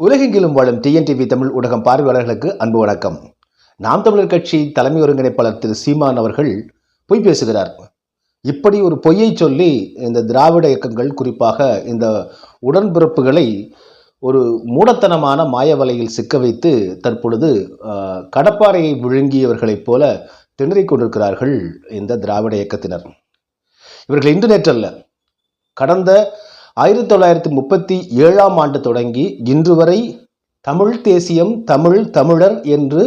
உலகெங்கிலும் வாழும் டிஎன்டிவி தமிழ் ஊடகம் பார்வையாளர்களுக்கு அன்பு வணக்கம். நாம் தமிழர் கட்சி தலைமை ஒருங்கிணைப்பாளர் திரு சீமான் அவர்கள் பொய் பேசுகிறார். இப்படி ஒரு பொய்யை சொல்லி இந்த திராவிட இயக்கங்கள் குறிப்பாக இந்த உடன்பிறப்புகளை ஒரு மூடத்தனமான மாய வலையில் சிக்க வைத்து தற்பொழுது கடப்பாறையை விழுங்கியவர்களைப் போல திணறிக் கொண்டிருக்கிறார்கள் இந்த திராவிட இயக்கத்தினர். இவர்கள் இன்று நேற்றல்ல கடந்த ஆயிரத்தி தொள்ளாயிரத்தி முப்பத்தி ஏழாம் ஆண்டு தொடங்கி இன்று வரை தமிழ் தேசியம் தமிழ் தமிழர் என்று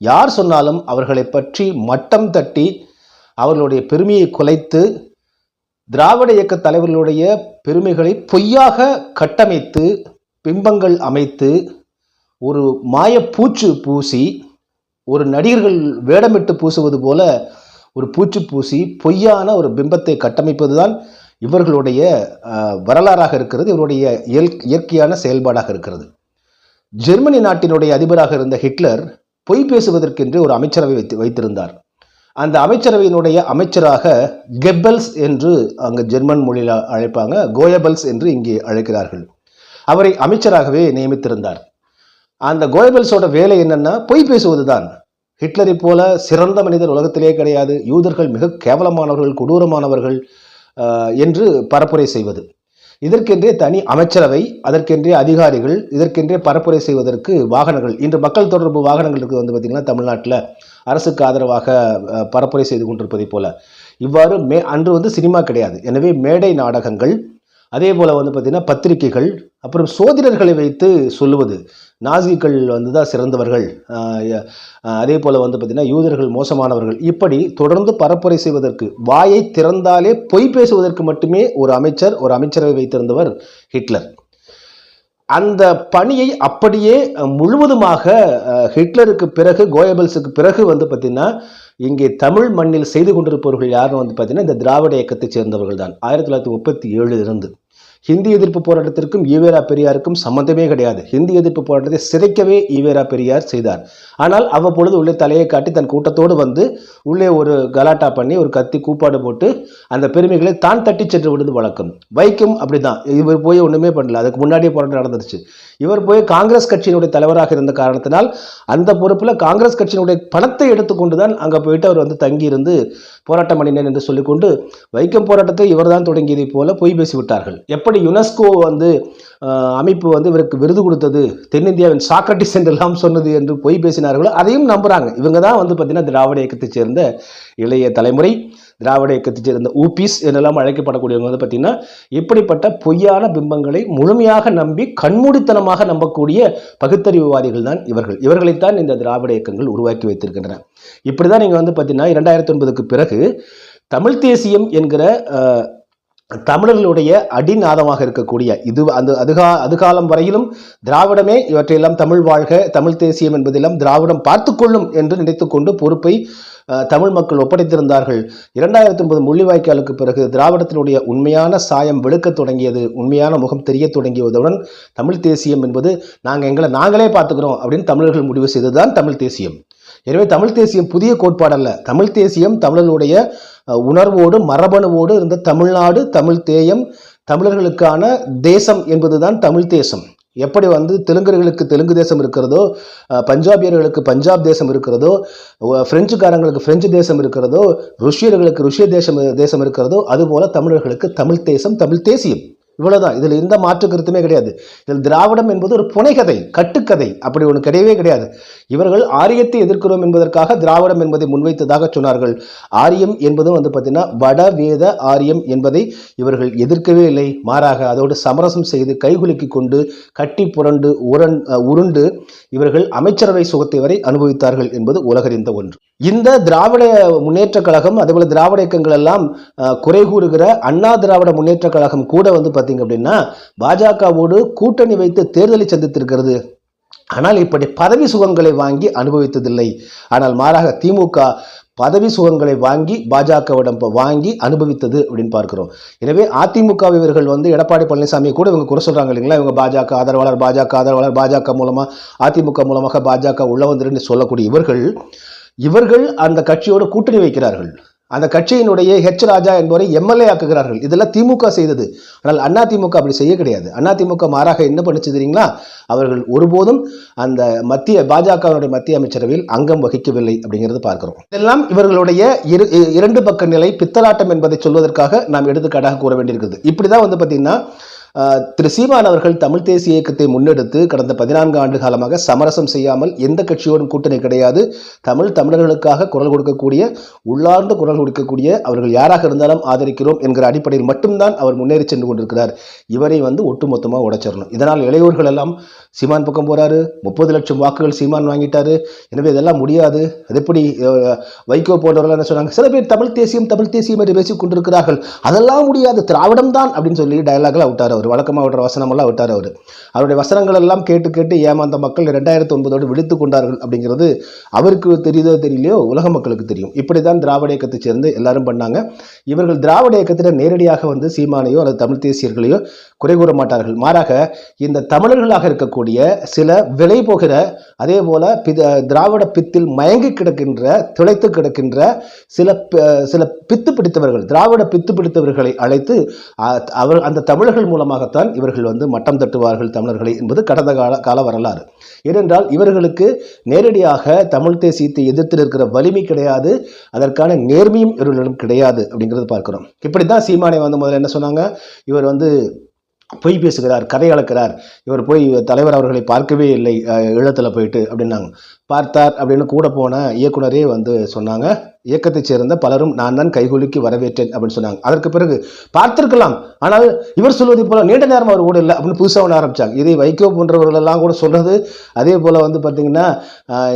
யார் சொன்னாலும் அவர்களை பற்றி மட்டம் தட்டி அவர்களுடைய பெருமையை குலைத்து திராவிட இயக்க தலைவர்களுடைய பெருமைகளை பொய்யாக கட்டமைத்து பிம்பங்கள் அமைத்து ஒரு மாயப்பூச்சு பூசி ஒரு நடிகர்கள் வேடமிட்டு பூசுவது போல ஒரு பூச்சு பூசி பொய்யான ஒரு பிம்பத்தை கட்டமைப்பதுதான் இவர்களுடைய வரலாறாக இருக்கிறது இவருடைய இயல் இயற்கையான செயல்பாடாக இருக்கிறது. ஜெர்மனி நாட்டினுடைய அதிபராக இருந்த ஹிட்லர் பொய் பேசுவதற்கென்று ஒரு அமைச்சரவை வைத்து வைத்திருந்தார். அந்த அமைச்சரவையினுடைய அமைச்சராக கெப்பல்ஸ் என்று அங்கு ஜெர்மன் மொழியில் அழைப்பாங்க கோயபல்ஸ் என்று இங்கே அழைக்கிறார்கள். அவரை அமைச்சராகவே நியமித்திருந்தார். அந்த கோயபல்ஸோட வேலை என்னன்னா பொய் பேசுவது தான் ஹிட்லரை போல சிறந்த மனிதர் உலகத்திலே கிடையாது. யூதர்கள் மிக கேவலமானவர்கள் கொடூரமானவர்கள் என்று பரப்புரை செய்வது. இதற்கென்றே தனி அமைச்சரவை அதற்கென்றே அதிகாரிகள் இதற்கென்றே பரப்புரை செய்வதற்கு வாகனங்கள். இன்று மக்கள் தொடர்பு வாகனங்கள் இருக்குது வந்து பார்த்திங்கன்னா தமிழ்நாட்டில் அரசுக்கு ஆதரவாக பரப்புரை செய்து கொண்டிருப்பதைப் போல. இவ்வாறு மே அன்று வந்து சினிமா கிடையாது. எனவே மேடை நாடகங்கள் அதே போல் வந்து பார்த்திங்கன்னா பத்திரிகைகள் அப்புறம் சோதிடர்களை வைத்து சொல்லுவது. நாசிகள் வந்து தான் சிறந்தவர்கள் அதே போல் வந்து பார்த்திங்கன்னா யூதர்கள் மோசமானவர்கள். இப்படி தொடர்ந்து பரப்புரை செய்வதற்கு வாயை திறந்தாலே பொய் பேசுவதற்கு மட்டுமே ஒரு அமைச்சர் ஒரு அமைச்சரவை வைத்திருந்தவர் ஹிட்லர். அந்த பணியை அப்படியே முழுவதுமாக ஹிட்லருக்கு பிறகு கோயபல்ஸுக்கு பிறகு வந்து பார்த்திங்கன்னா இங்கே தமிழ் மண்ணில் செய்து கொண்டிருப்பவர்கள் யாரும் வந்து பார்த்தீங்கன்னா இந்த திராவிட இயக்கத்தைச் சேர்ந்தவர்கள் தான் ஆயிரத்தி தொள்ளாயிரத்தி முப்பத்தி ஏழு இருந்து. ஹிந்தி எதிர்ப்பு போராட்டத்திற்கும் ஈவேரா பெரியாருக்கும் சம்மந்தமே கிடையாது. ஹிந்தி எதிர்ப்பு போராட்டத்தை சிதைக்கவே ஈவேரா பெரியார் செய்தார். ஆனால் அவ்வப்பொழுது உள்ளே தலையை காட்டி தன் கூட்டத்தோடு வந்து உள்ளே ஒரு கலாட்டா பண்ணி ஒரு கத்தி கூப்பாடு போட்டு அந்த பெருமைகளை தான் தட்டி சென்று விடுவது வழக்கம். வைக்கும் அப்படிதான் இவர் போய் ஒன்றுமே பண்ணல. அதுக்கு முன்னாடியே போராட்டம் நடந்துருச்சு இவர் போய் காங்கிரஸ் கட்சியினுடைய தலைவராக இருந்த காரணத்தினால் அந்த பொறுப்பில் காங்கிரஸ் கட்சியினுடைய பணத்தை எடுத்துக்கொண்டு தான் அங்கே போயிட்டு அவர் வந்து தங்கியிருந்து போராட்டம் பண்ணினேன் என்று சொல்லிக்கொண்டு வைக்கம் போராட்டத்தை இவர்தான் தொடங்கியதைப் போல பொய் பேசிவிட்டார்கள். எப்படி யுனெஸ்கோ வந்து அமைப்பு வந்து இவருக்கு விருது கொடுத்தது தென்னிந்தியாவின் சாக்ரட்டிஸ் என்றெல்லாம் சொன்னது என்று பொய் பேசினார்களோ அதையும் நம்புகிறாங்க இவங்க தான் வந்து பார்த்தீங்கன்னா திராவிட இயக்கத்தைச் சேர்ந்த இளைய தலைமுறை. திராவிட இயக்கத்தை சேர்ந்த ஊபிஸ் என்றெல்லாம் அழைக்கப்படக்கூடியவங்க வந்து பார்த்தீங்கன்னா இப்படிப்பட்ட பொய்யான பிம்பங்களை முழுமையாக நம்பி கண்மூடித்தனமாக நம்பக்கூடிய பகுத்தறிவுவாதிகள் தான் இவர்கள். இவர்களைத்தான் இந்த திராவிட இயக்கங்கள் உருவாக்கி வைத்திருக்கின்றன. இப்படி தான் நீங்கள் வந்து பார்த்தீங்கன்னா இரண்டாயிரத்தி ஒன்பதுக்கு பிறகு தமிழ் தேசியம் என்கிற தமிழர்களுடைய அடிநாதமாக இருக்கக்கூடிய இது அந்த அதுகா அதுகாலம் வரையிலும் திராவிடமே இவற்றையெல்லாம் தமிழ் வாழ்க தமிழ் தேசியம் என்பதெல்லாம் திராவிடம் பார்த்துக்கொள்ளும் என்று நினைத்துக்கொண்டு பொறுப்பை தமிழ் மக்கள் ஒப்படைத்திருந்தார்கள். இரண்டாயிரத்தி ஒன்பது முள்ளிவாய்க்காலுக்கு பிறகு திராவிடத்தினுடைய உண்மையான சாயம் வெளுக்கத் தொடங்கியது உண்மையான முகம் தெரியத் தொடங்கியதுடன் தமிழ் தேசியம் என்பது நாங்கள் எங்களை நாங்களே பார்த்துக்கிறோம் அப்படின்னு தமிழர்கள் முடிவு செய்ததுதான் தமிழ் தேசியம். எனவே தமிழ் தேசியம் புதிய கோட்பாடல்ல. தமிழ் தேசியம் தமிழர்களுடைய உணர்வோடு மரபணுவோடு இருந்த தமிழ்நாடு தமிழ் தேயம் தமிழர்களுக்கான தேசம் என்பதுதான் தமிழ் தேசம். எப்படி வந்து தெலுங்கர்களுக்கு தெலுங்கு தேசம் இருக்கிறதோ பஞ்சாபியர்களுக்கு பஞ்சாப் தேசம் இருக்கிறதோ பிரெஞ்சுக்காரங்களுக்கு பிரெஞ்சு தேசம் இருக்கிறதோ ருஷ்யர்களுக்கு ருஷ்ய தேசம் தேசம் இருக்கிறதோ அதுபோல் தமிழர்களுக்கு தமிழ் தேசம் தமிழ் தேசியம். இவ்வளவுதான். இதுல எந்த மாற்று கருத்துமே கிடையாது. இதில் திராவிடம் என்பது ஒரு புனைகதை கட்டுக்கதை. அப்படி ஒன்று கிடையவே கிடையாது. இவர்கள் ஆரியத்தை எதிர்க்கிறோம் என்பதற்காக திராவிடம் என்பதை முன்வைத்ததாக சொன்னார்கள். ஆரியம் என்பதும் வந்து பார்த்தீங்கன்னா வட வேத ஆரியம் என்பதை இவர்கள் எதிர்க்கவே இல்லை. மாறாக அதோடு சமரசம் செய்து கைகுலுக்கி கொண்டு கட்டி புரண்டு உரண் உருண்டு இவர்கள் அமைச்சரவை சுகத்தை வரை அனுபவித்தார்கள் என்பது உலகறிந்த ஒன்று. இந்த திராவிட முன்னேற்ற கழகம் அதேபோல் திராவிட இயக்கங்கள் எல்லாம் குறை கூறுகிற அண்ணா திராவிட முன்னேற்ற கழகம் கூட வந்து பார்த்தீங்க அப்படின்னா பாஜகவோடு கூட்டணி வைத்து தேர்தலை சந்தித்திருக்கிறது. ஆனால் இப்படி பதவி சுகங்களை வாங்கி அனுபவித்ததில்லை. ஆனால் மாறாக திமுக பதவி சுகங்களை வாங்கி பாஜகவிடம் வாங்கி அனுபவித்தது அப்படின்னு பார்க்கிறோம். எனவே அதிமுக இவர்கள் வந்து எடப்பாடி பழனிசாமி கூட இவங்க குறை சொல்கிறாங்க இல்லைங்களா? இவங்க பாஜக ஆதரவாளர் பாஜக ஆதரவாளர் பாஜக மூலமாக அதிமுக மூலமாக பாஜக உள்ள வந்துருன்னு சொல்லக்கூடிய இவர்கள் இவர்கள் அந்த கட்சியோடு கூட்டணி வைக்கிறார்கள். அந்த கட்சியினுடைய ஹெச் ராஜா என்பவரை எம்எல்ஏ ஆக்குகிறார்கள். இதெல்லாம் திமுக செய்தது. ஆனால் அண்ணா திமுக அப்படி செய்ய கிடையாது. அண்ணா திமுக மாறாக என்ன பண்ணுச்சு தெரியுங்களா? அவர்கள் ஒருபோதும் அந்த மத்திய பாஜகவினுடைய மத்திய அமைச்சரவையில் அங்கம் வகிக்கவில்லை அப்படிங்கிறது பார்க்கிறோம். இதெல்லாம் இவர்களுடைய இரு இரண்டு பக்க நிலை பித்தலாட்டம் என்பதை சொல்வதற்காக நாம் எடுத்துக்காட்டாக கூற வேண்டியிருக்கிறது. இப்படிதான் வந்து பார்த்தீங்கன்னா திரு சீமான் அவர்கள் தமிழ் தேசிய இயக்கத்தை முன்னெடுத்து கடந்த பதினான்கு ஆண்டு காலமாக சமரசம் செய்யாமல் எந்த கட்சியோடும் கூட்டணி கிடையாது. தமிழ் தமிழர்களுக்காக குரல் கொடுக்கக்கூடிய உள்ளார்ந்த குரல் கொடுக்கக்கூடிய அவர்கள் யாராக இருந்தாலும் ஆதரிக்கிறோம் என்கிற அடிப்படையில் மட்டும்தான் அவர் முன்னேறி சென்று கொண்டிருக்கிறார். இவரை வந்து ஒட்டுமொத்தமாக உடைச்சிடணும். இதனால் இளையோர்கள் எல்லாம் சீமான் பக்கம் போகிறாரு முப்பது லட்சம் வாக்குகள் சீமான் வாங்கிட்டாரு. எனவே இதெல்லாம் முடியாது. அது எப்படி வைகோ போன்றவர்கள் என்ன சொன்னாங்க? சில பேர் தமிழ் தேசியம் தமிழ் தேசியம் என்று பேசிக் கொண்டிருக்கிறார்கள். அதெல்லாம் முடியாது. திராவிடம் தான் அப்படின்னு சொல்லி டயலாகில் விட்டார் அவர். வழக்கமாக விடுற வசனமெல்லாம் விட்டார் அவர். அவருடைய வசனங்கள் எல்லாம் கேட்டு கேட்டு ஏமாந்த மக்கள் ரெண்டாயிரத்தி ஒன்பதோடு விழித்து கொண்டார்கள் அப்படிங்கிறது அவருக்கு தெரியுதோ தெரியலையோ? உலக மக்களுக்கு தெரியும். இப்படி தான் திராவிட இயக்கத்தை சேர்ந்து எல்லாரும் பண்ணாங்க. இவர்கள் திராவிட இயக்கத்தில் நேரடியாக வந்து சீமானையோ அல்லது தமிழ் தேசியர்களையோ குறை கூற மாட்டார்கள். மாறாக இந்த தமிழர்களாக இருக்கக்கூடிய சில விலை போகிற அதே போல பித திராவிட பித்தில் மயங்கி கிடக்கின்ற திளைத்து கிடக்கின்ற சில சில பித்து பிடித்தவர்கள் திராவிட பித்து பிடித்தவர்களை அழைத்து அவர் அந்த தமிழர்கள் மூலமாகத்தான் இவர்கள் வந்து மட்டம் தட்டுவார்கள் தமிழர்களை என்பது கடந்த கால கால வரலாறு. ஏனென்றால் இவர்களுக்கு நேரடியாக தமிழ் தேசியத்தை எதிர்த்து இருக்கிற வலிமை கிடையாது அதற்கான நேர்மையும் இவர்களிடம் கிடையாது அப்படிங்கிறது பார்க்கிறோம். இப்படி தான் சீமானை வந்து முதல்ல என்ன சொன்னாங்க? இவர் வந்து பொய் பேசுகிறார் கதை அளக்கிறார். இவர் போய் தலைவர் அவர்களை பார்க்கவே இல்லை ஈழத்தில் போயிட்டு அப்படின்னாங்க. பார்த்தார் அப்படின்னு கூட போன இயக்குனரே வந்து சொன்னாங்க. இயக்கத்தைச் சேர்ந்த பலரும் நான் தான் கைகுலுக்கி வரவேற்றேன் அப்படின்னு சொன்னாங்க. அதற்கு பிறகு பார்த்திருக்கலாம். ஆனால் இவர் சொல்வதை போல நீண்ட நேரம் அவர் கூட இல்லை அப்படின்னு புதுசாக ஒன்று ஆரம்பிச்சாங்க. இதை வைகோ போன்றவர்கள் எல்லாம் கூட சொல்றது. அதே போல வந்து பார்த்தீங்கன்னா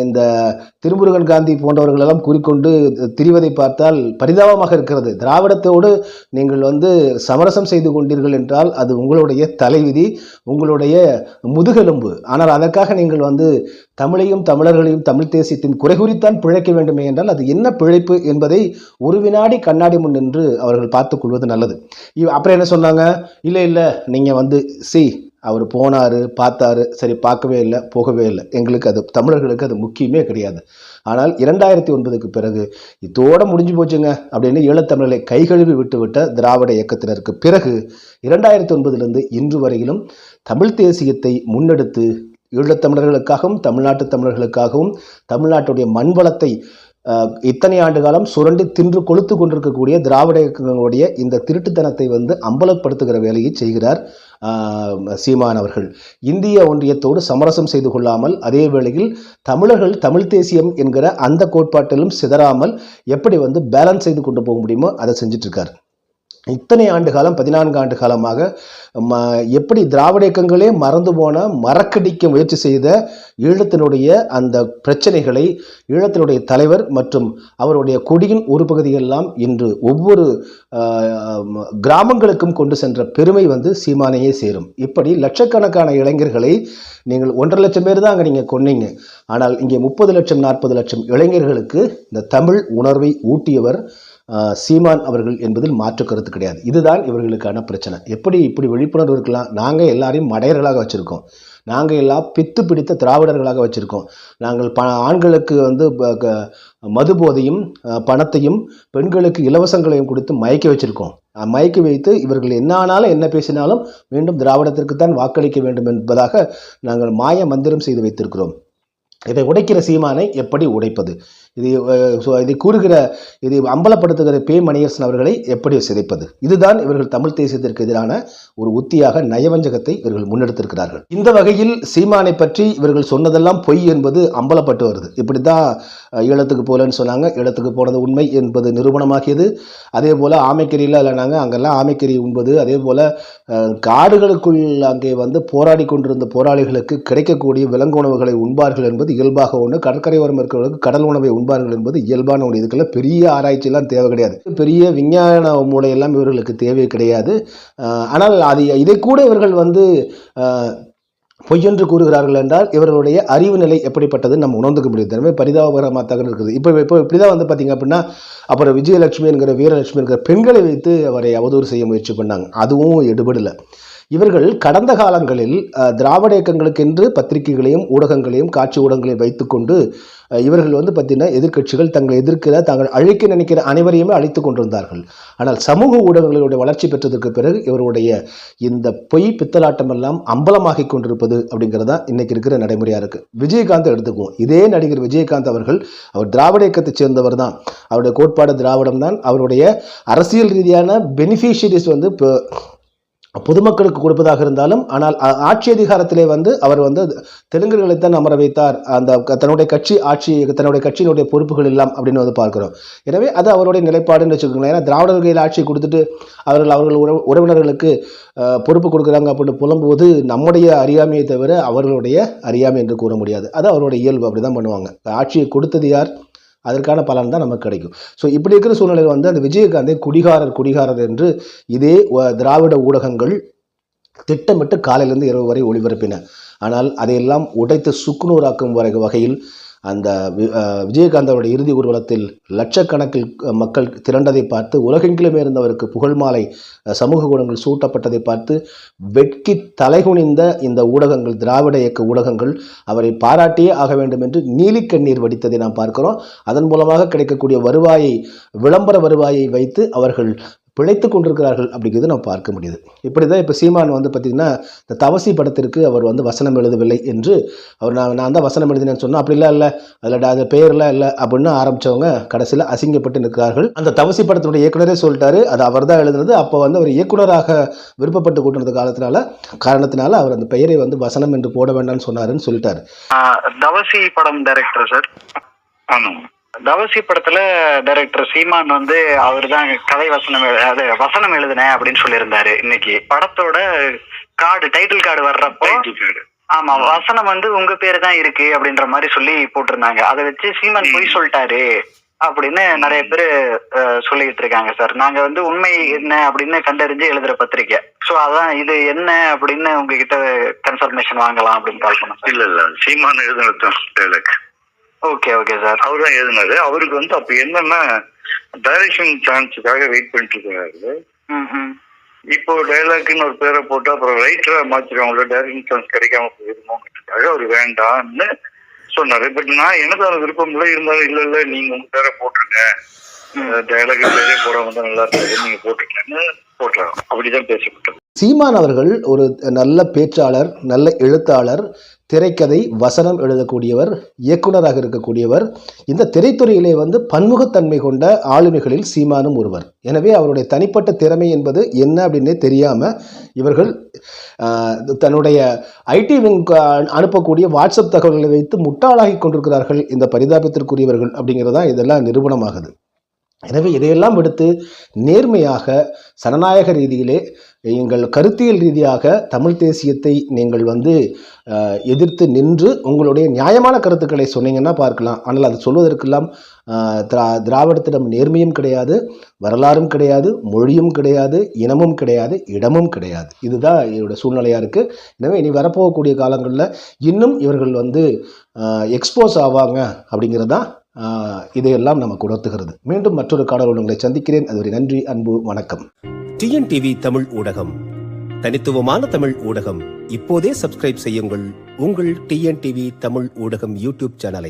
இந்த திருமுருகன் காந்தி போன்றவர்கள் எல்லாம் கூறிக்கொண்டு திரிவதை பார்த்தால் பரிதாபமாக இருக்கிறது. திராவிடத்தோடு நீங்கள் வந்து சமரசம் செய்து கொண்டீர்கள் என்றால் அது உங்களுடைய தலைவிதி உங்களுடைய முதுகெலும்பு. ஆனால் அதற்காக நீங்கள் வந்து தமிழையும் தமிழர்களையும் தமிழ் தேசியத்தின் குறை குறித்தான் பிழைக்க வேண்டுமே என்றால் அது என்ன பிழைப்பு என்பதை ஒரு வினாடி கண்ணாடி முன் நின்று அவர்கள் பார்த்துக் கொள்வது நல்லது. அப்புறம் என்ன சொன்னாங்க? இல்லை இல்லை நீங்கள் வந்து சி அவர் போனார் பார்த்தாரு சரி பார்க்கவே இல்லை போகவே இல்லை. எங்களுக்கு அது தமிழர்களுக்கு அது முக்கியமே கிடையாது. ஆனால் இரண்டாயிரத்தி ஒன்பதுக்கு பிறகு இதோட முடிஞ்சு போச்சுங்க அப்படின்னு ஈழத்தமிழரை கைகழுவி விட்டுவிட்ட திராவிட இயக்கத்தினருக்கு பிறகு இரண்டாயிரத்தி ஒன்பதிலிருந்து இன்று வரையிலும் தமிழ் தேசியத்தை முன்னெடுத்து ஈழத்தமிழர்களுக்காகவும் தமிழ்நாட்டு தமிழர்களுக்காகவும் தமிழ்நாட்டுடைய மண்வளத்தை இத்தனை ஆண்டு காலம் சுரண்டி தின்று கொளுத்து கொண்டிருக்கக்கூடிய திராவிட இயக்கங்களுடைய இந்த திருட்டுத்தனத்தை வந்து அம்பலப்படுத்துகிற வேலையை செய்கிறார் சீமான் அவர்கள். இந்திய ஒன்றியத்தோடு சமரசம் செய்து கொள்ளாமல் அதே வேளையில் தமிழர்கள் தமிழ் தேசியம் என்கிற அந்த கோட்பாட்டிலும் சிதறாமல் எப்படி வந்து பேலன்ஸ் செய்து கொண்டு போக முடியுமோ அதை செஞ்சுட்டு இத்தனை ஆண்டு காலம் பதினான்கு ஆண்டு காலமாக ம எப்படி திராவிட இயக்கங்களே மறந்து போன மறக்கடிக்க முயற்சி செய்த ஈழத்தினுடைய அந்த பிரச்சனைகளை ஈழத்தினுடைய தலைவர் மற்றும் அவருடைய கொடியின் ஒரு பகுதியெல்லாம் இன்று ஒவ்வொரு கிராமங்களுக்கும் கொண்டு சென்ற பெருமை வந்து சீமானையே சேரும். இப்படி லட்சக்கணக்கான இளைஞர்களை நீங்கள் ஒன்றரை லட்சம் பேர் தான் அங்கே நீங்கள் கொன்னீங்க. ஆனால் இங்கே முப்பது லட்சம் நாற்பது லட்சம் இளைஞர்களுக்கு இந்த தமிழ் உணர்வை ஊட்டியவர் சீமான் அவர்கள் என்பதில் மாற்று கருத்து கிடையாது. இதுதான் இவர்களுக்கான பிரச்சனை. எப்படி இப்படி விழிப்புணர்வு இருக்கலாம்? நாங்கள் எல்லாரையும் மடையர்களாக வச்சுருக்கோம். நாங்கள் எல்லாம் பித்து பிடித்த திராவிடர்களாக வச்சுருக்கோம். நாங்கள் ப ஆண்களுக்கு வந்து மது போதையும் பணத்தையும் பெண்களுக்கு இலவசங்களையும் கொடுத்து மயக்க வச்சுருக்கோம். மயக்கி வைத்து இவர்கள் என்ன ஆனாலும் என்ன பேசினாலும் மீண்டும் திராவிடத்திற்கு தான் வாக்களிக்க வேண்டும் என்பதாக நாங்கள் மாய மந்திரம் செய்து வைத்திருக்கிறோம். இதை உடைக்கிற சீமானை எப்படி உடைப்பது? இது ஸோ இதை கூறுகிற இதை அம்பலப்படுத்துகிற பே மணியரசன் அவர்களை எப்படி சிதைப்பது. இதுதான் இவர்கள் தமிழ் தேசியத்திற்கு எதிரான ஒரு உத்தியாக நயவஞ்சகத்தை இவர்கள் முன்னெடுத்திருக்கிறார்கள். இந்த வகையில் சீமானை பற்றி இவர்கள் சொன்னதெல்லாம் பொய் என்பது அம்பலப்பட்டு வருது. இப்படி தான் ஈழத்துக்கு போகலன்னு சொன்னாங்க ஈழத்துக்கு போனது உண்மை என்பது நிரூபணமாகியது. அதே போல் ஆமைக்கரியில் இல்லைனாங்க அங்கெல்லாம் ஆமைக்கறி உண்பது. அதே போல் காடுகளுக்குள் அங்கே வந்து போராடி கொண்டிருந்த போராளிகளுக்கு கிடைக்கக்கூடிய விலங்கு உணவுகளை உண்பார்கள் என்பது இயல்பாக ஒன்று கடற்கரையோரம் இருக்கிறவர்களுக்கு கடல் உணவை உண்பார்கள் என்பது இயல்பான ஒரு இதுக்கெல்லாம் பெரிய ஆராய்ச்சியெல்லாம் தேவை கிடையாது. பெரிய விஞ்ஞான மூலையெல்லாம் இவர்களுக்கு தேவை கிடையாது. ஆனால் அது இதை கூட இவர்கள் வந்து பொய்யென்று கூறுகிறார்கள் என்றால் இவர்களுடைய அறிவு நிலை எப்படிப்பட்டது நம்ம உணர்ந்துக்க முடியும் தினமே பரிதாபகரமாக தகவல் இருக்குது. இப்போ இப்போ இப்படி தான் வந்து பார்த்தீங்க அப்படின்னா அப்புறம் விஜயலட்சுமி என்கிற வீரலட்சுமி என்கிற பெண்களை வைத்து அவரை அவதூறு செய்ய முயற்சி பண்ணாங்க. அதுவும் எடுபடலை. இவர்கள் கடந்த காலங்களில் திராவிட இயக்கங்களுக்கென்று பத்திரிகைகளையும் ஊடகங்களையும் காட்சி ஊடகங்களையும் வைத்துக்கொண்டு இவர்கள் வந்து பார்த்தீங்கன்னா எதிர்க்கட்சிகள் தங்களை எதிர்க்கிற தாங்கள் அழிக்க நினைக்கிற அனைவரையுமே அழித்து கொண்டிருந்தார்கள். ஆனால் சமூக ஊடகங்களுடைய வளர்ச்சி பெற்றதற்கு பிறகு இவருடைய இந்த பொய் பித்தலாட்டம் எல்லாம் அம்பலமாகி கொண்டிருப்பது அப்படிங்கிறது தான் இன்னைக்கு இருக்கிற நடைமுறையாக இருக்குது விஜயகாந்த் எடுத்துக்குவோம். இதே நடிகர் விஜயகாந்த் அவர்கள் அவர் திராவிட இயக்கத்தைச் சேர்ந்தவர் தான் அவருடைய கோட்பாடு திராவிடம் தான் அவருடைய அரசியல் ரீதியான பெனிஃபிஷியரிஸ் வந்து இப்போ பொதுமக்களுக்கு கொடுப்பதாக இருந்தாலும் ஆனால் ஆட்சி அதிகாரத்திலே வந்து அவர் வந்து தெலுங்குகளைத்தான் அமர வைத்தார். அந்த தன்னுடைய கட்சி ஆட்சி தன்னுடைய கட்சியினுடைய பொறுப்புகள் எல்லாம் அப்படின்னு வந்து பார்க்கிறோம். எனவே அது அவருடைய நிலைப்பாடுன்னு வச்சுக்கோங்களேன். ஏன்னா திராவிடர்கள் ஆட்சி கொடுத்துட்டு அவர்கள் அவர்கள் உறவு உறவினர்களுக்கு பொறுப்பு கொடுக்குறாங்க அப்படின்னு புலம்புவது நம்முடைய அறியாமையை தவிர அவர்களுடைய அறியாமை என்று கூற முடியாது. அது அவருடைய இயல்பு அப்படி தான் பண்ணுவாங்க. ஆட்சியை கொடுத்தது யார்? அதற்கான பலன் தான் நமக்கு கிடைக்கும். ஸோ இப்படி இருக்கிற சூழ்நிலையில் வந்து அந்த விஜயகாந்தை குடிகாரர் குடிகாரர் என்று இதே திராவிட ஊடகங்கள் திட்டமிட்டு காலையிலேருந்து இரவு வரை ஒளிபரப்பின. ஆனால் அதையெல்லாம் உடைத்து சுக்குநூறாக்கும் வரை வகையில் அந்த வி- இறுதி ஊர்வலத்தில் லட்சக்கணக்கில் மக்கள் திரண்டதை பார்த்து உலகெங்கிலுமே இருந்தவருக்கு புகழ் மாலை சமூக ஊடகங்கள் சூட்டப்பட்டதை பார்த்து வெட்கி தலைகுனிந்த இந்த ஊடகங்கள் திராவிட இயக்க ஊடகங்கள் அவரை பாராட்டியே ஆக வேண்டும் என்று நீலிக்கண்ணீர் வடித்ததை நாம் பார்க்கிறோம். அதன் மூலமாக கிடைக்கக்கூடிய வருவாயை விளம்பர வருவாயை வைத்து அவர்கள் பிழைத்து கொண்டிருக்கிறார்கள் அப்படிங்கிறது நம்ம பார்க்க முடியுது. இப்படி தான் இப்போ சீமான் வந்து பார்த்திங்கன்னா இந்த தவசி படத்திற்கு அவர் வந்து வசனம் எழுதவில்லை என்று அவர் நான் நான் தான் வசனம் எழுதினேன்னு சொன்னால் அப்படிலாம் இல்லை. அதில் அது பெயர்லாம் இல்லை. அப்படின்னு ஆரம்பித்தவங்க கடைசியில் அசிங்கப்பட்டு நிற்கிறார்கள். அந்த தவசி படத்தினுடைய இயக்குனரே சொல்லிட்டாரு. அது அவர் தான் எழுதுனது. அப்போ வந்து அவர் இயக்குனராக விருப்பப்பட்டு கூட்டினது காலத்தினால காரணத்தினால அவர் அந்த பெயரை வந்து வசனம் என்று போட வேண்டாம்னு சொன்னாருன்னு சொல்லிட்டாரு. தவசி படம் டைரக்டர் சார் ஆமாம் தவசி படத்துல டைரக்டர் சீமான் வந்து அவர் தான் கதை வசனம் அது வசனம் எழுதினேன் அப்படின்னு சொல்லியிருந்தாரு இன்னைக்கு. படத்தோட கார்டு டைட்டில் கார்டு வர்றப்போ கார்டு ஆமா வசனம் வந்து உங்க பேரு தான் இருக்கு அப்படின்ற மாதிரி சொல்லி போட்டிருந்தாங்க. அதை வச்சு சீமான் பொய் சொல்லிட்டாரு அப்படின்னு நிறைய பேர் சொல்லிட்டு இருக்காங்க சார். நாங்க வந்து உண்மை என்ன அப்படின்னு கண்டறிஞ்சு எழுதுற பத்திரிக்கை. சோ அதான் இது என்ன அப்படின்னு உங்ககிட்ட கன்ஃபர்மேஷன் வாங்கலாம் அப்படின்னு கால் பண்ணேன் சார். இல்ல இல்ல. சீமான் எழுதினது டைலாக் ஓகே ஓகே சார் அவர் தான் எழுதினாரு அவருக்கு வந்து அப்ப என்னன்னா டைரக்ஷன் சான்ஸுக்காக வெயிட் பண்ணிட்டு இருக்காரு ம் ம் இப்போ டைலாக்னு ஒரு பேரை போட்டு அப்புறம் ரைட்டரா மாத்திருவாங்களோ டைரக்ஷன் சான்ஸ் கிடைக்காம போயிருமோங்கிறதுக்காக அவர் வேண்டாம்னு சொன்னாரு. பட் நான் எனக்கு அது விருப்பம் இல்லை இருந்தாலும் இல்ல இல்ல நீங்க உங்க பேரை போட்டுருங்க. டைலாக் பேரே போடாம தான் நல்லா இருக்காது நீங்க போட்டுருங்கன்னு போட்டுறாங்க அப்படிதான் பேசப்பட்டது. சீமான் அவர்கள் ஒரு நல்ல பேச்சாளர் நல்ல எழுத்தாளர் திரைக்கதை வசனம் எழுதக்கூடியவர் இயக்குனராக இருக்கக்கூடியவர் இந்த திரைத்துறையிலே வந்து பன்முகத்தன்மை கொண்ட ஆளுமைகளில் சீமானும் ஒருவர். எனவே அவருடைய தனிப்பட்ட திறமை என்பது என்ன அப்படின்னே தெரியாமல் இவர்கள் தன்னுடைய ஐடி விங் அனுப்பக்கூடிய வாட்ஸ்அப் தகவல்களை வைத்து முட்டாளாகி கொண்டிருக்கிறார்கள் இந்த பரிதாபத்திற்குரியவர்கள் அப்படிங்கிறதான் இதெல்லாம் நிரூபணமாகுது. எனவே இதையெல்லாம் விடுத்து நேர்மையாக சனநாயக ரீதியிலே எங்கள் கருத்தியல் ரீதியாக தமிழ் தேசியத்தை நீங்கள் வந்து எதிர்த்து நின்று உங்களுடைய நியாயமான கருத்துக்களை சொன்னீங்கன்னா பார்க்கலாம். ஆனால் அது சொல்வதற்கெல்லாம் திரா திராவிடத்திடம் நேர்மையும் கிடையாது வரலாறும் கிடையாது மொழியும் கிடையாது இனமும் கிடையாது இடமும் கிடையாது. இதுதான் இதோட சூழ்நிலையாக இருக்குது எனவே இனி வரப்போகக்கூடிய காலங்களில் இன்னும் இவர்கள் வந்து எக்ஸ்போஸ் ஆவாங்க அப்படிங்கிறது தான் இதையெல்லாம் நமக்கு உணர்த்துகிறது. மீண்டும் மற்றொரு காணொலி உங்களை சந்திக்கிறேன். அதுவரை நன்றி அன்பு வணக்கம். டிஎன்டிவி தமிழ் ஊடகம். தனித்துவமான தமிழ் ஊடகம். இப்போதே சப்ஸ்கிரைப் செய்யுங்கள். உங்கள் டிஎன்டிவி தமிழ் ஊடகம் யூடியூப் சேனலை.